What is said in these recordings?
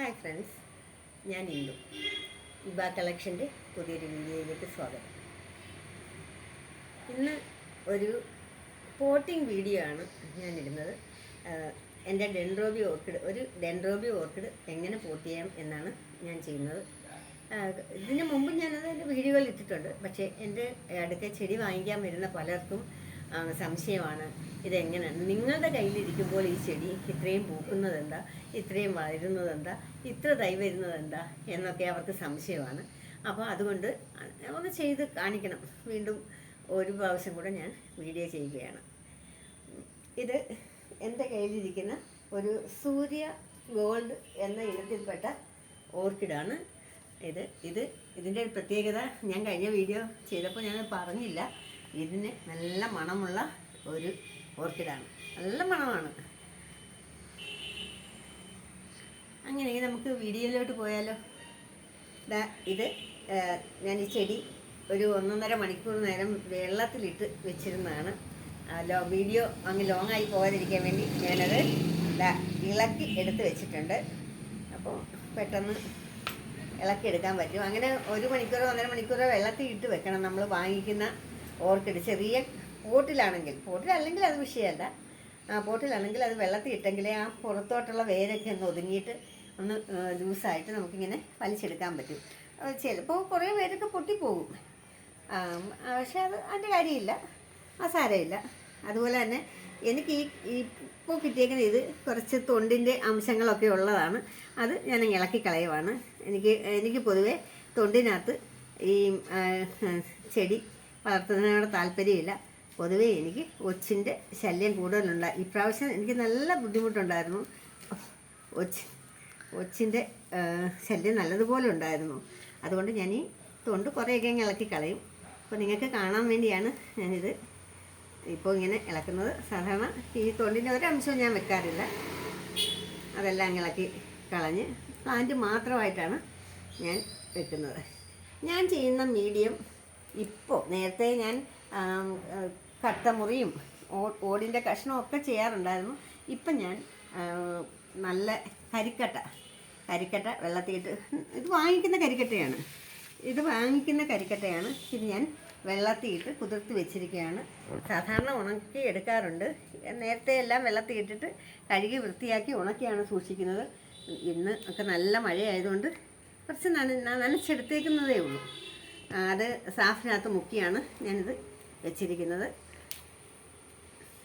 Hi friends ഞാൻ ഇന്ദു. ഇബ കളക്ഷന്റെ പുതിയൊരു വീഡിയോയിലേക്ക് സ്വാഗതം. ഇന്ന് ഒരു പോട്ടിംഗ് വീഡിയോ ആണ് ഞാൻ ഇടുന്നത്. എന്റെ ഡെൻഡ്രോബി ഓർക്കിഡ് ഒരു ഡെൻഡ്രോബി ഓർക്കിഡ് എങ്ങനെ പോട്ട് ചെയ്യാം എന്നാണ് ഞാൻ ചെയ്യുന്നത്. ഇതിന് മുമ്പ് ഞാനത് എന്റെ വീഡിയോയിൽ ഇട്ടിട്ടുണ്ട്. പക്ഷേ എന്റെ അടുക്ക ചെടി വാങ്ങിക്കാൻ വരുന്ന പലർക്കും സംശയമാണ്. ഇതെങ്ങനെയാണ്? നിങ്ങളുടെ കയ്യിലിരിക്കുമ്പോൾ ഈ ചെടി ഇത്രയും പൂക്കുന്നത് എന്താ ഇത്രയും വളരുന്നത് എന്താ ഇത്ര തൈ വരുന്നത് എന്താ എന്നൊക്കെ അവർക്ക് സംശയമാണ്. അപ്പോൾ അതുകൊണ്ട് ഒന്ന് ചെയ്ത് കാണിക്കണം. വീണ്ടും ഒരു പ്രാവശ്യം കൂടെ ഞാൻ വീഡിയോ ചെയ്യുകയാണ്. ഇത് എന്റെ കയ്യിലിരിക്കുന്ന ഒരു സൂര്യ ഗോൾഡ് എന്ന ഇനത്തിൽപ്പെട്ട ഓർക്കിഡാണ് ഇത്. ഇത് ഇതിന്റെ പ്രത്യേകത ഞാൻ കഴിഞ്ഞ വീഡിയോ ചെയ്തപ്പോൾ ഞാൻ പറഞ്ഞില്ല. ഇതിന് നല്ല മണമുള്ള ഒരു ഓർക്കിഡാണ്. നല്ല മണമാണ്. അങ്ങനെ നമുക്ക് വീഡിയോയിലോട്ട് പോയാലോ? ദാ ഇത് ഞാൻ ഈ ചെടി ഒരു ഒന്നൊന്നര മണിക്കൂർ നേരം വെള്ളത്തിലിട്ട് വെച്ചിരുന്നതാണ്. ലോ വീഡിയോ അങ്ങ് ലോങ് ആയി പോകാതിരിക്കാൻ വേണ്ടി ഞാനത് ഇളക്കി എടുത്ത് വെച്ചിട്ടുണ്ട്. അപ്പോൾ പെട്ടെന്ന് ഇളക്കി എടുക്കാൻ പറ്റും. അങ്ങനെ ഒരു മണിക്കൂറോ ഒന്നര മണിക്കൂറോ വെള്ളത്തിൽ ഇട്ട് വെക്കണം. നമ്മൾ വാങ്ങിക്കുന്ന ഓർക്കിഡ് ചെറിയ പോട്ടിലാണെങ്കിൽ പോട്ടിലല്ലെങ്കിൽ അത് വിഷയമല്ല. ആ പോട്ടിലാണെങ്കിൽ അത് വെള്ളത്തിൽ ഇട്ടെങ്കിലേ ആ പുറത്തോട്ടുള്ള വേരൊക്കെ ഒന്ന് ഒതുങ്ങിയിട്ട് ഒന്ന് ലൂസായിട്ട് നമുക്കിങ്ങനെ വലിച്ചെടുക്കാൻ പറ്റും. ചിലപ്പോൾ കുറേ പേരൊക്കെ പൊട്ടിപ്പോകും. പക്ഷേ അത് അതിന്റെ കാര്യമില്ല. ആ സാരമില്ല അതുപോലെ തന്നെ എനിക്ക് ഈ ഇപ്പോൾ കിട്ടിയേക്കുന്ന ഇത് കുറച്ച് തൊണ്ടിന്റെ അംശങ്ങളൊക്കെ ഉള്ളതാണ്. അത് ഞാൻ ഇളക്കി കളയുവാണ്. എനിക്ക് എനിക്ക് പൊതുവേ തൊണ്ടിനകത്ത് ഈ ചെടി വളർത്തുന്നതിനോട് താല്പര്യമില്ല. പൊതുവേ എനിക്ക് ഒച്ചിന്റെ ശല്യം കൂടുതലുണ്ട്. ഇപ്രാവശ്യം എനിക്ക് നല്ല ബുദ്ധിമുട്ടുണ്ടായിരുന്നു. ഒച്ച് ഒച്ചിന്റെ ശല്യം നല്ലതുപോലെ ഉണ്ടായിരുന്നു. അതുകൊണ്ട് ഞാൻ ഈ തൊണ്ട് കുറേയൊക്കെ അങ്ങ് ഇളക്കി കളയും. അപ്പോൾ നിങ്ങൾക്ക് കാണാൻ വേണ്ടിയാണ് ഞാനിത് ഇപ്പോൾ ഇങ്ങനെ ഇളക്കുന്നത്. സാധാരണ ഈ തൊണ്ടിന്റെ ഒരംശവും ഞാൻ വെക്കാറില്ല. അതെല്ലാം അങ്ങ് ഇളക്കി കളഞ്ഞ് പ്ലാന്റ് മാത്രമായിട്ടാണ് ഞാൻ വെക്കുന്നത്. ഞാൻ ചെയ്യുന്ന മീഡിയം ഇപ്പോൾ നേരത്തെ ഞാൻ കട്ടമുറിയും ഓടിന്റെ കഷ്ണവും ഒക്കെ ചെയ്യാറുണ്ടായിരുന്നു. ഇപ്പം ഞാൻ നല്ല കരിക്കട്ട കരിക്കട്ട വെള്ളത്തിയിട്ട് ഇത് വാങ്ങിക്കുന്ന കരിക്കട്ടയാണ്. ഇത് വാങ്ങിക്കുന്ന കരിക്കട്ടയാണ്. ഇത് ഞാൻ വെള്ളത്തിയിട്ട് കുതിർത്ത് വെച്ചിരിക്കുകയാണ്. സാധാരണ ഉണക്കി എടുക്കാറുണ്ട്. നേരത്തെ എല്ലാം വെള്ളത്തിയിട്ടിട്ട് കഴുകി വൃത്തിയാക്കി ഉണക്കിയാണ് സൂക്ഷിക്കുന്നത്. ഇന്ന് ഒക്കെ നല്ല മഴയായതുകൊണ്ട് കുറച്ച് നന നനച്ചെടുത്തേക്കുന്നതേ ഉള്ളൂ. അത് സാഫിനകത്ത് മുക്കിയാണ് ഞാനിത് വെച്ചിരിക്കുന്നത്.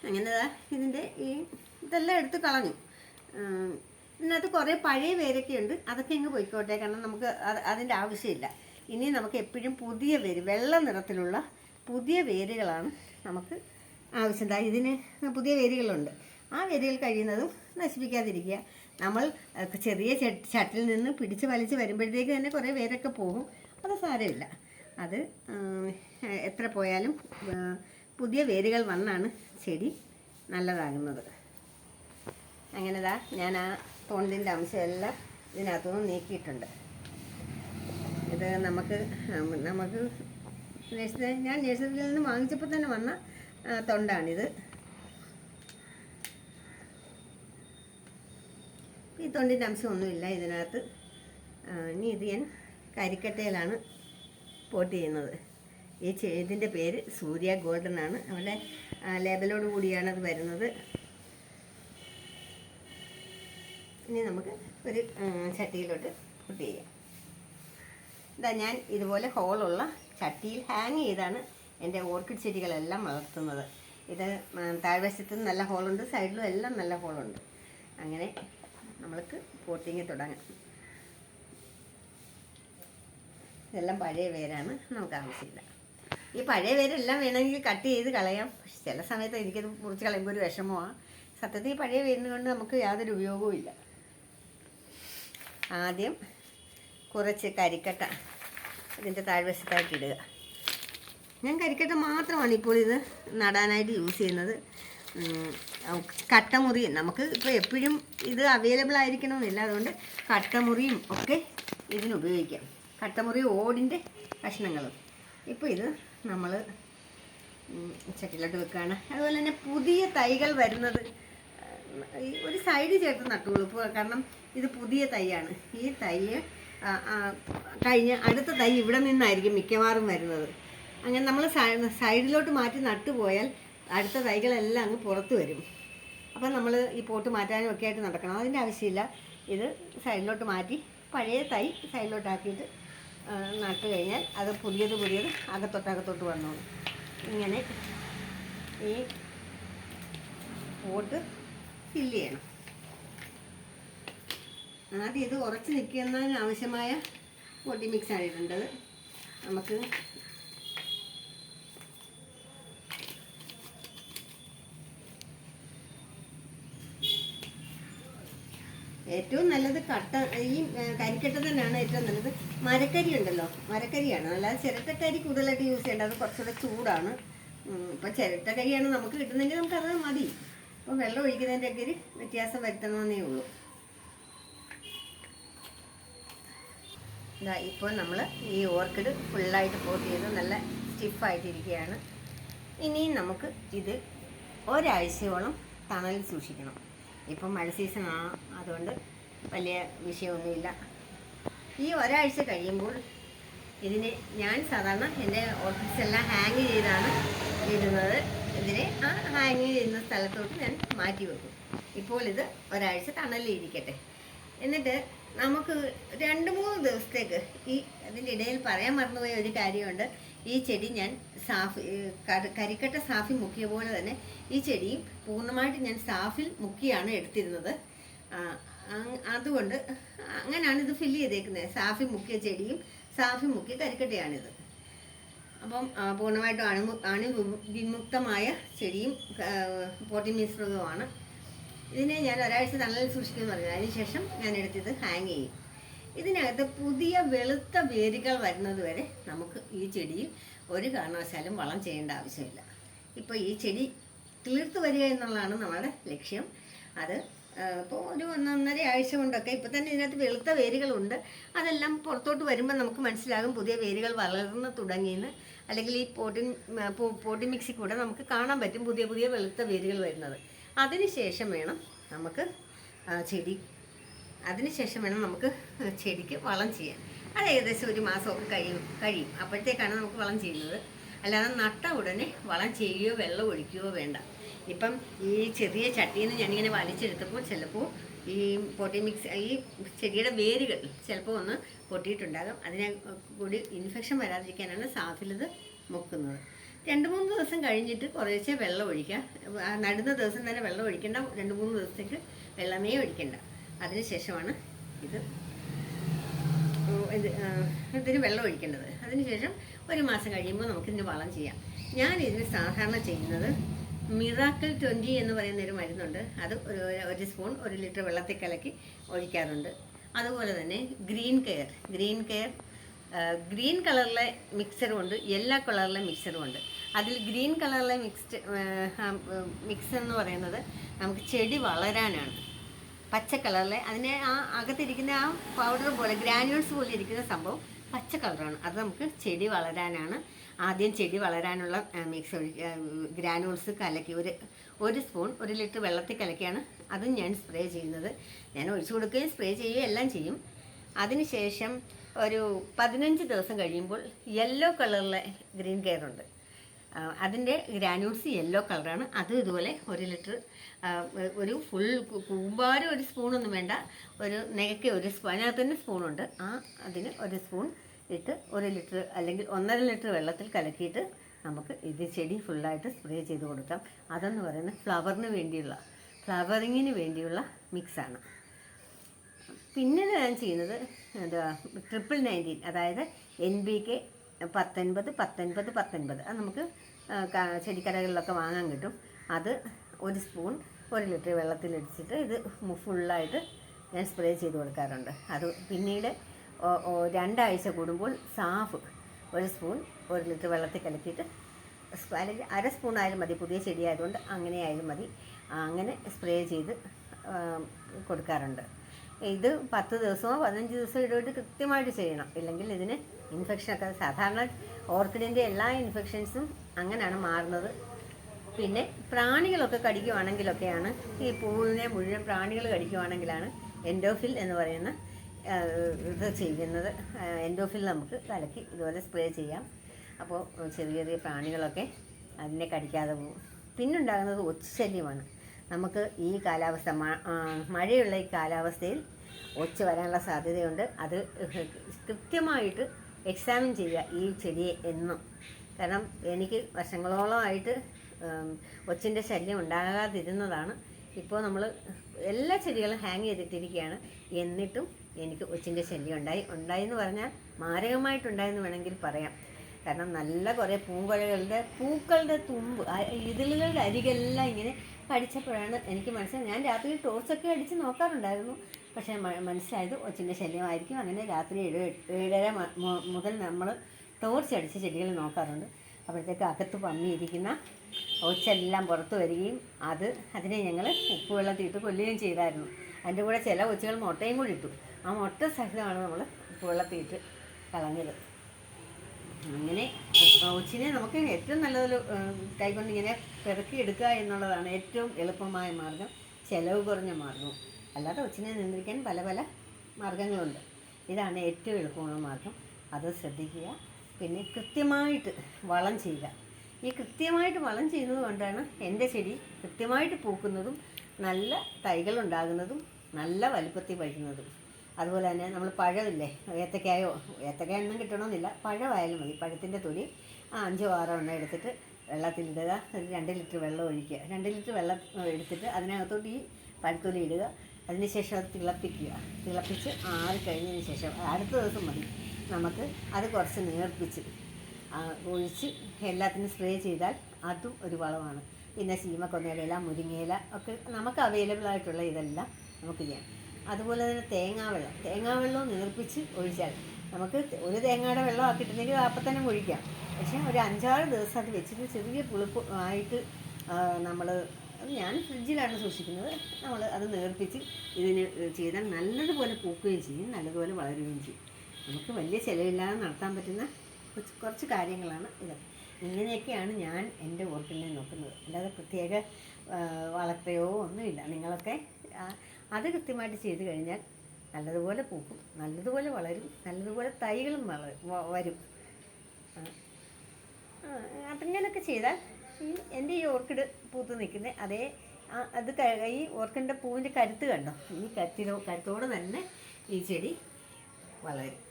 അങ്ങനെ ഇതിന്റെ ഈ ഇതെല്ലാം എടുത്ത് കളഞ്ഞു. ഇതിനകത്ത് കുറേ പഴയ വേരൊക്കെ ഉണ്ട്. അതൊക്കെ ഇങ്ങ് പോയിക്കോട്ടെ. കാരണം നമുക്ക് അത് അതിന്റെ ആവശ്യമില്ല. ഇനി നമുക്ക് എപ്പോഴും പുതിയ വേര് വെള്ള നിറത്തിലുള്ള പുതിയ വേരുകളാണ് നമുക്ക് ആവശ്യം. ഇതിന് പുതിയ വേരുകളുണ്ട്. ആ വേരുകൾ കഴിയുന്നതും നശിപ്പിക്കാതിരിക്കുക. നമ്മൾ ചെറിയ ചട്ടിൽ നിന്ന് പിടിച്ച് വലിച്ച് വരുമ്പോഴത്തേക്ക് തന്നെ കുറേ വേരൊക്കെ പോകും. അത് സാരമില്ല. അത് എത്ര പോയാലും പുതിയ വേരുകൾ വന്നാണ് ചെടി നല്ലതാകുന്നത്. അങ്ങനെതാ ഞാൻ ആ തൊണ്ടിന്റെ അംശമെല്ലാം ഇതിനകത്തുനിന്ന് നീക്കിയിട്ടുണ്ട്. ഇത് നമുക്ക് നമുക്ക് ഞാൻ നേഴ്സറിയിൽ നിന്ന് വാങ്ങിച്ചപ്പോൾ തന്നെ വന്ന തൊണ്ടാണിത്. ഈ തൊണ്ടിന്റെ അംശമൊന്നുമില്ല ഇതിനകത്ത്. ഇനി ഇത് ഞാൻ കരിക്കട്ടയിലാണ് പോട്ട് ചെയ്യുന്നത്. ഈ ചെയ്തിന്റെ പേര് സൂര്യ ഗോൾഡൻ ആണ്. അവിടെ ലേബലോട് കൂടിയാണ് അത് വരുന്നത്. ഇനി നമുക്ക് ഒരു ചട്ടിയിലോട്ട് പുട്ട് ചെയ്യാം. ഇതാ ഞാൻ ഇതുപോലെ ഹോളുള്ള ചട്ടിയിൽ ഹാങ് ചെയ്താണ് എന്റെ ഓർക്കിഡ് ചെടികളെല്ലാം വളർത്തുന്നത്. ഇത് താഴ്വശത്തും നല്ല ഹോളുണ്ട് സൈഡിലും എല്ലാം നല്ല ഹോളുണ്ട് അങ്ങനെ നമ്മൾക്ക് പോട്ടിങ് തുടങ്ങാം. ഇതെല്ലാം പഴയ വേരാണ് നമുക്ക് ആവശ്യമില്ല ഈ പഴയ വേരെല്ലാം വേണമെങ്കിൽ കട്ട് ചെയ്ത് കളയാം. പക്ഷെ ചില സമയത്ത് എനിക്കത് മുറിച്ച് കളയുമ്പോൾ ഒരു വിഷമമാണ് സത്യത്തിൽ ഈ പഴയ വേരിന് കൊണ്ട് നമുക്ക് യാതൊരു ഉപയോഗവും ഇല്ല. ആദ്യം കുറച്ച് കരിക്കട്ട ഇതിന്റെ താഴ്വശത്തായിട്ട് ഇടുക. ഞാൻ കരിക്കട്ട മാത്രമാണ് ഇപ്പോൾ ഇത് നടാനായിട്ട് യൂസ് ചെയ്യുന്നത്. കട്ടമുറി നമുക്ക് ഇപ്പോൾ എപ്പോഴും ഇത് അവൈലബിൾ ആയിരിക്കണമെന്നില്ല. അതുകൊണ്ട് കട്ടമുറിയും ഒക്കെ ഇതിന് ഉപയോഗിക്കാം. കട്ടമുറി ഓടിന്റെ കഷ്ണങ്ങളും ഇപ്പോൾ ഇത് നമ്മൾ ചട്ടിയിലോട്ട് വെക്കുകയാണ് അതുപോലെ തന്നെ പുതിയ തൈകൾ വരുന്നത് ഒരു സൈഡ് ചേർത്ത് നട്ടുള്ളൂ. കാരണം ഇത് പുതിയ തൈയാണ്. ഈ തൈ കഴിഞ്ഞ് അടുത്ത തൈ ഇവിടെ നിന്നായിരിക്കും മിക്കവാറും വരുന്നത്. അങ്ങനെ നമ്മൾ സൈഡിലോട്ട് മാറ്റി നട്ടുപോയാൽ അടുത്ത തൈകളെല്ലാം അങ്ങ് പുറത്ത് വരും. അപ്പം നമ്മൾ ഈ പോട്ട് മാറ്റാനും ഒക്കെ ആയിട്ട് നടക്കണം. അതിന്റെ ആവശ്യമില്ല. ഇത് സൈഡിലോട്ട് മാറ്റി പഴയ തൈ സൈഡിലോട്ടാക്കിയിട്ട് നട്ട് കഴിഞ്ഞാൽ അത് പുതിയത് പുതിയത് അകത്തൊട്ടകത്തോട്ട് അകത്തോട്ട് വന്നോളും. ഇങ്ങനെ ഈ പോട്ട് ഫില്ല് ചെയ്യണം. ആദ്യം ഇത് ഉറച്ച് നിൽക്കുന്നതിന് ആവശ്യമായ പൊടി മിക്സ് ആയിട്ടുണ്ടത് നമുക്ക് ഏറ്റവും നല്ലത് കട്ട ഈ കരിക്കട്ട തന്നെയാണ് ഏറ്റവും നല്ലത്. മരക്കരി ഉണ്ടല്ലോ മരക്കരിയാണ്. അല്ലാതെ ചിരട്ടക്കരി കൂടുതലായിട്ട് യൂസ് ചെയ്യേണ്ടത് കുറച്ചുകൂടെ ചൂടാണ്. ഇപ്പം ചിരട്ടക്കരിയാണ് നമുക്ക് കിട്ടുന്നെങ്കിൽ നമുക്കത് മതി. അപ്പോൾ വെള്ളം ഒഴിക്കുന്നതിന്റെ ഒക്കെ ഒരു വ്യത്യാസം വരുത്തണമെന്നേ ഉള്ളൂ. ഇതാ ഇപ്പോൾ നമ്മൾ ഈ ഓർക്കിഡ് ഫുള്ളായിട്ട് പോട്ട് ചെയ്ത് നല്ല സ്റ്റിഫായിട്ടിരിക്കുകയാണ് ഇനിയും നമുക്ക് ഇത് ഒരാഴ്ചയോളം തണലിൽ സൂക്ഷിക്കണം. ഇപ്പം മഴ സീസണാണ് അതുകൊണ്ട് വലിയ വിഷയമൊന്നുമില്ല. ഈ ഒരാഴ്ച കഴിയുമ്പോൾ ഇതിന് ഞാൻ സാധാരണ എന്റെ ഓഫീസെല്ലാം ഹാങ് ചെയ്താണ് ഇടുന്നത്. ഇതിനെ ആ ഹാങ് ചെയ്യുന്ന സ്ഥലത്തോട്ട് ഞാൻ മാറ്റി വെക്കും. ഇപ്പോൾ ഇത് ഒരാഴ്ച തണലിൽ ഇരിക്കട്ടെ എന്നിട്ട് നമുക്ക് രണ്ട് മൂന്ന് ദിവസത്തേക്ക് ഈ അതിന്റെ ഇടയിൽ പറയാൻ മറന്നുപോയ ഒരു കാര്യമുണ്ട്. ഈ ചെടി ഞാൻ സാഫ് കരിക്കട്ട സാഫിൽ മുക്കിയ പോലെ തന്നെ ഈ ചെടിയും പൂർണമായിട്ട് ഞാൻ സാഫിൽ മുക്കിയാണ് എടുത്തിരുന്നത്. അതുകൊണ്ട് അങ്ങനെയാണ് ഇത് ഫില്ല് ചെയ്തേക്കുന്നത് സാഫി മുക്കിയ ചെടിയും സാഫി മുക്കിയ കരിക്കട്ടയാണിത്. അപ്പം പൂർണമായിട്ടും അണു അണു വിമുക്തമായ ചെടിയും പോട്ടി മിശ്രിതവുമാണ്. ഇതിനെ ഞാൻ ഒരാഴ്ച തണലിൽ സൂക്ഷിക്കുന്നു പറഞ്ഞു. അതിനുശേഷം ഞാൻ എടുത്തിത് ഹാങ് ചെയ്യും. ഇതിനകത്ത് പുതിയ വെളുത്ത വേരുകൾ വരുന്നത് വരെ നമുക്ക് ഈ ചെടിയിൽ ഒരു കാരണവശാലും വളം ചെയ്യേണ്ട ആവശ്യമില്ല. ഇപ്പോൾ ഈ ചെടി തീർത്ത് വരിക എന്നുള്ളതാണ് നമ്മുടെ ലക്ഷ്യം. അത് ഇപ്പോൾ ഒരു ഒന്നൊന്നര ആഴ്ച കൊണ്ടൊക്കെ ഇപ്പോൾ തന്നെ ഇതിനകത്ത് വെളുത്ത വേരുകളുണ്ട്. അതെല്ലാം പുറത്തോട്ട് വരുമ്പോൾ നമുക്ക് മനസ്സിലാകും പുതിയ വേരുകൾ വളർന്ന് തുടങ്ങിയെന്ന്. അല്ലെങ്കിൽ ഈ പോട്ടിൻ പോട്ടി മിക്സി കൂടെ നമുക്ക് കാണാൻ പറ്റും പുതിയ പുതിയ വെളുത്ത വേരുകൾ വരുന്നത്. അതിനുശേഷം വേണം നമുക്ക് ചെടി. അതിനുശേഷം വേണം നമുക്ക് ചെടിക്ക് വളം ചെയ്യാൻ. അത് ഏകദേശം ഒരു മാസമൊക്കെ കഴിയും കഴിയും. അപ്പോഴത്തേക്കാണ് നമുക്ക് വളം ചെയ്യുന്നത്. അല്ലാതെ നട്ട ഉടനെ വളം ചെയ്യുകയോ വെള്ളം ഒഴിക്കുകയോ വേണ്ട. ഇപ്പം ഈ ചെറിയ ചട്ടിയിൽ നിന്ന് ഞാനിങ്ങനെ വലിച്ചെടുത്തപ്പോൾ ചിലപ്പോൾ ഈ പൊട്ടി മിക്സ് ഈ ചെടിയുടെ വേരുകൾ ചിലപ്പോൾ ഒന്ന് പൊട്ടിയിട്ടുണ്ടാകും. അതിനെ കൂടി ഇൻഫെക്ഷൻ വരാതിരിക്കാനാണ് സാഫിലിത് മുക്കുന്നത്. രണ്ട് മൂന്ന് ദിവസം കഴിഞ്ഞിട്ട് കുറേശ്ശെ വെള്ളം ഒഴിക്കുക നടുന്ന ദിവസം തന്നെ വെള്ളം ഒഴിക്കേണ്ട രണ്ട് മൂന്ന് ദിവസത്തേക്ക് വെള്ളമേ ഒഴിക്കേണ്ട. അതിന് ശേഷമാണ് ഇത് ഇത് ഇതിന് വെള്ളം ഒഴിക്കേണ്ടത്. അതിനുശേഷം ഒരു മാസം കഴിയുമ്പോൾ നമുക്കിതിന് വളം ചെയ്യാം. ഞാൻ ഇതിന് സാധാരണ ചെയ്യുന്നത് മിറാക്കിൾ ട്വന്റി എന്ന് പറയുന്ന ഒരു മരുന്നുണ്ട്. അത് ഒരു ഒരു സ്പൂൺ ഒരു ലിറ്റർ വെള്ളത്തിൽ കലക്കി ഒഴിക്കാറുണ്ട്. അതുപോലെ തന്നെ green care. Green care green കളറിലെ മിക്സറും ഉണ്ട് യെല്ലോ കളറിലെ മിക്സറും ഉണ്ട്. അതിൽ ഗ്രീൻ കളറിലെ മിക്സ്ഡ് മിക്സ് എന്ന് പറയുന്നത് നമുക്ക് ചെടി വളരാനാണ്. പച്ച കളറിലെ അതിനെ ആ അകത്തിരിക്കുന്ന ആ പൗഡർ പോലെ ഗ്രാനുവൽസ് പോലെ ഇരിക്കുന്ന സംഭവം പച്ച കളറാണ്. അത് നമുക്ക് ചെടി വളരാനാണ്. ആദ്യം ചെടി വളരാനുള്ള മിക്സ് ഒഴി ഗ്രാനുവൽസ് കലക്കി ഒരു ഒരു സ്പൂൺ ഒരു ലിറ്റർ വെള്ളത്തിൽ കലക്കിയാണ് അതും ഞാൻ സ്പ്രേ ചെയ്യുന്നത്. ഞാൻ ഒഴിച്ചു കൊടുക്കുകയും സ്പ്രേ ചെയ്യുകയും എല്ലാം ചെയ്യും. അതിനുശേഷം ഒരു പതിനഞ്ച് ദിവസം കഴിയുമ്പോൾ യെല്ലോ കളറിലെ ഗ്രീൻ കെയർ ഉണ്ട്. അതിന്റെ ഗ്രാനൂൾസ് യെല്ലോ കളറാണ്. അത് ഇതുപോലെ ഒരു ലിറ്റർ ഒരു ഫുൾ കൂമ്പാരം ഒരു സ്പൂണൊന്നും വേണ്ട. ഒരു നെകയ്ക്ക് ഒരു സ്പൂൺ അതിനകത്ത് തന്നെ സ്പൂണുണ്ട്. ആ അതിന് ഒരു സ്പൂൺ ഇട്ട് ഒരു ലിറ്റർ അല്ലെങ്കിൽ ഒന്നര ലിറ്റർ വെള്ളത്തിൽ കലക്കിയിട്ട് നമുക്ക് ഇത് ചെടി ഫുള്ളായിട്ട് സ്പ്രേ ചെയ്ത് കൊടുക്കാം. അതെന്ന് പറയുന്നത് ഫ്ലവറിന് വേണ്ടിയുള്ള ഫ്ലവറിങ്ങിന് വേണ്ടിയുള്ള മിക്സാണ്. പിന്നെ ഞാൻ ചെയ്യുന്നത് എന്താ ട്രിപ്പിൾ നയന്റീൻ അതായത് എൻ ബി കെ പത്തൊൻപത് പത്തൊൻപത് പത്തൊൻപത്. അത് നമുക്ക് ചെടിക്കടകളിലൊക്കെ വാങ്ങാൻ കിട്ടും. അത് ഒരു സ്പൂൺ ഒരു ലിറ്റർ വെള്ളത്തിലിടിച്ചിട്ട് ഇത് ഫുള്ളായിട്ട് ഞാൻ സ്പ്രേ ചെയ്ത് കൊടുക്കാറുണ്ട്. അത് പിന്നീട് രണ്ടാഴ്ച കൂടുമ്പോൾ സാഫ് ഒരു സ്പൂൺ ഒരു ലിറ്റർ വെള്ളത്തിൽ കലക്കിയിട്ട് അല്ലെങ്കിൽ അര സ്പൂണായാലും മതി. പുതിയ ചെടിയായതുകൊണ്ട് അങ്ങനെ ആയാലും മതി. അങ്ങനെ സ്പ്രേ ചെയ്ത് കൊടുക്കാറുണ്ട്. ഇത് പത്ത് ദിവസമോ പതിനഞ്ച് ദിവസമോ ഇടവിട്ട് കൃത്യമായിട്ട് ചെയ്യണം. ഇല്ലെങ്കിൽ ഇതിന് ഇൻഫെക്ഷനൊക്കെ സാധാരണ ഓർക്കിഡിന്റെ എല്ലാ ഇൻഫെക്ഷൻസും അങ്ങനെയാണ് മാറുന്നത്. പിന്നെ പ്രാണികളൊക്കെ കടിക്കുവാണെങ്കിലൊക്കെയാണ് ഈ പൂവിനെ മുഴുവൻ പ്രാണികൾ കടിക്കുവാണെങ്കിലാണ് എൻഡോഫിൽ എന്ന് പറയുന്ന ഇത് ചെയ്യുന്നത്. എൻഡോഫിൽ നമുക്ക് കലക്കി ഇതുപോലെ സ്പ്രേ ചെയ്യാം. അപ്പോൾ ചെറിയ ചെറിയ പ്രാണികളൊക്കെ അതിനെ കടിക്കാതെ പോകും. പിന്നുണ്ടാകുന്നത് ഒച്ചശല്യമാണ് നമുക്ക് ഈ കാലാവസ്ഥ മഴയുള്ള ഈ കാലാവസ്ഥയിൽ ഒച്ച വരാനുള്ള സാധ്യതയുണ്ട്. അത് കൃത്യമായിട്ട് എക്സാമിൻ ചെയ്യുക ഈ ചെടിയെ എന്നും. കാരണം എനിക്ക് വർഷങ്ങളോളമായിട്ട് ഒച്ചിന്റെ ശല്യം ഉണ്ടാകാതിരുന്നതാണ്. ഇപ്പോൾ നമ്മൾ എല്ലാ ചെടികളും ഹാങ് ചെയ്തിട്ടിരിക്കുകയാണ്. എന്നിട്ടും എനിക്ക് ഒച്ചിന്റെ ശല്യം ഉണ്ടായി ഉണ്ടായി എന്ന് പറഞ്ഞാൽ മാരകമായിട്ടുണ്ടായെന്ന് വേണമെങ്കിൽ പറയാം. കാരണം നല്ല കുറേ പൂങ്കുഴകളുടെ പൂക്കളുടെ തുമ്പ് ഇതിലുകളുടെ അരികെല്ലാം ഇങ്ങനെ കടിച്ചപ്പോഴാണ് എനിക്ക് മനസ്സിലായത്. ഞാൻ രാത്രി ടോർച്ചൊക്കെ അടിച്ച് നോക്കാറുണ്ടായിരുന്നു. പക്ഷേ മനസ്സിലായത് ഒച്ചിന്റെ ശല്യമായിരിക്കും. അങ്ങനെ രാത്രി ഏഴ് ഏഴര മുതൽ നമ്മൾ ടോർച്ച് അടിച്ച് ചെടികൾ നോക്കാറുണ്ട്. അപ്പോഴത്തേക്ക് അകത്ത് പന്നിയിരിക്കുന്ന ഒച്ചെല്ലാം പുറത്ത് വരികയും അത് അതിനെ ഞങ്ങൾ ഉപ്പ് വെള്ളത്തിയിട്ട് കൊല്ലുകയും ചെയ്തായിരുന്നു. അതിന്റെ കൂടെ ചില ഒച്ചുകൾ മുട്ടയും കൂടി ഇട്ടു. ആ മുട്ട സഹിതമാണ് നമ്മൾ ഉപ്പ് വെള്ളത്തിയിട്ട് കളഞ്ഞത്. അങ്ങനെ ഒച്ചിനെ നമുക്ക് ഏറ്റവും നല്ലതൊരു കൈകൊണ്ട് ഇങ്ങനെ പെറുക്കി എടുക്കുക എന്നുള്ളതാണ് ഏറ്റവും എളുപ്പമായ മാർഗം ചിലവ് കുറഞ്ഞ മാർഗം. അല്ലാതെ കൊച്ചിനെ നിയന്ത്രിക്കാൻ പല പല മാർഗങ്ങളുണ്ട്. ഇതാണ് ഏറ്റവും എളുപ്പമുള്ള മാർഗം. അത് ശ്രദ്ധിക്കുക. പിന്നെ കൃത്യമായിട്ട് വളം ചെയ്യുക. ഈ കൃത്യമായിട്ട് വളം ചെയ്യുന്നത് കൊണ്ടാണ് എന്റെ ചെടി കൃത്യമായിട്ട് പൂക്കുന്നതും നല്ല തൈകൾ ഉണ്ടാകുന്നതും നല്ല വലുപ്പത്തിൽ വയ്ക്കുന്നതും അതുപോലെ തന്നെ നമ്മൾ പഴമില്ലേ? ഏത്തക്കായോ? ഏത്തക്കായ എണ്ണം കിട്ടണമെന്നില്ല. പഴമായാലും മതി. പഴത്തിന്റെ തൊലി ആ അഞ്ചോ ആറോ എണ്ണം എടുത്തിട്ട് വെള്ളത്തിലിടുക രണ്ട് ലിറ്റർ വെള്ളം ഒഴിക്കുക. രണ്ട് ലിറ്റർ വെള്ളം എടുത്തിട്ട് അതിനകത്തോട്ട് ഈ പഴത്തൊലി ഇടുക. അതിനുശേഷം അത് തിളപ്പിക്കുക. തിളപ്പിച്ച് ആറി കഴിഞ്ഞതിന് ശേഷം അടുത്ത ദിവസം മതി. നമുക്ക് അത് കുറച്ച് നേർപ്പിച്ച് ഒഴിച്ച് എല്ലാത്തിനും സ്പ്രേ ചെയ്താൽ അതും ഒരു വളമാണ്. പിന്നെ ശീമക്കൊന്നയുടെ ഇല മുരിങ്ങയില ഒക്കെ നമുക്ക് അവൈലബിൾ ആയിട്ടുള്ള ഇതെല്ലാം നമുക്ക് ചെയ്യാം. അതുപോലെ തന്നെ തേങ്ങാവെള്ളം തേങ്ങാവെള്ളവും നേർപ്പിച്ച് ഒഴിച്ചാൽ നമുക്ക് ഒരു തേങ്ങയുടെ വെള്ളം ആക്കിയിട്ടുണ്ടെങ്കിൽ അപ്പം തന്നെ ഒഴിക്കാം പക്ഷേ ഒരു അഞ്ചാറ് ദിവസം അത് വെച്ചിട്ട് ചെറിയ പുളിപ്പ് ആയിട്ട് നമ്മൾ ഞാൻ ഫ്രിഡ്ജിലാണ് സൂക്ഷിക്കുന്നത്. നമ്മൾ അത് നേർപ്പിച്ച് ഇതിന് ചെയ്താൽ നല്ലതുപോലെ പൂക്കുകയും ചെയ്യും നല്ലതുപോലെ വളരുകയും ചെയ്യും. നമുക്ക് വലിയ ചിലവില്ലാതെ നടത്താൻ പറ്റുന്ന കുറച്ച് കുറച്ച് കാര്യങ്ങളാണ് ഇത്. ഇങ്ങനെയൊക്കെയാണ് ഞാൻ എന്റെ ഓർക്കിനെ നോക്കുന്നത്. അല്ലാതെ പ്രത്യേക വളർത്തയോ ഒന്നുമില്ല. നിങ്ങളൊക്കെ അത് കൃത്യമായിട്ട് ചെയ്ത് കഴിഞ്ഞാൽ നല്ലതുപോലെ പൂക്കും നല്ലതുപോലെ വളരും നല്ലതുപോലെ തൈകളും വരും. അപ്പം ആ, ചെയ്താൽ ഈ എന്റെ ഈ ഓർക്കിഡ് പൂത്ത് നിൽക്കുന്ന അതേ അത് ഈ ഓർക്കിഡിന്റെ പൂവിന്റെ കരുത്ത് കണ്ടോ? ഈ കരുത്തിലോ കരുത്തോടെ തന്നെ ഈ ചെടി വളരും.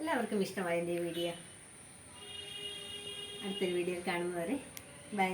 എല്ലാവർക്കും ഇഷ്ടമായ എന്റെ വീഡിയോ. അടുത്തൊരു വീഡിയോ കാണുന്നവരെ ബൈ.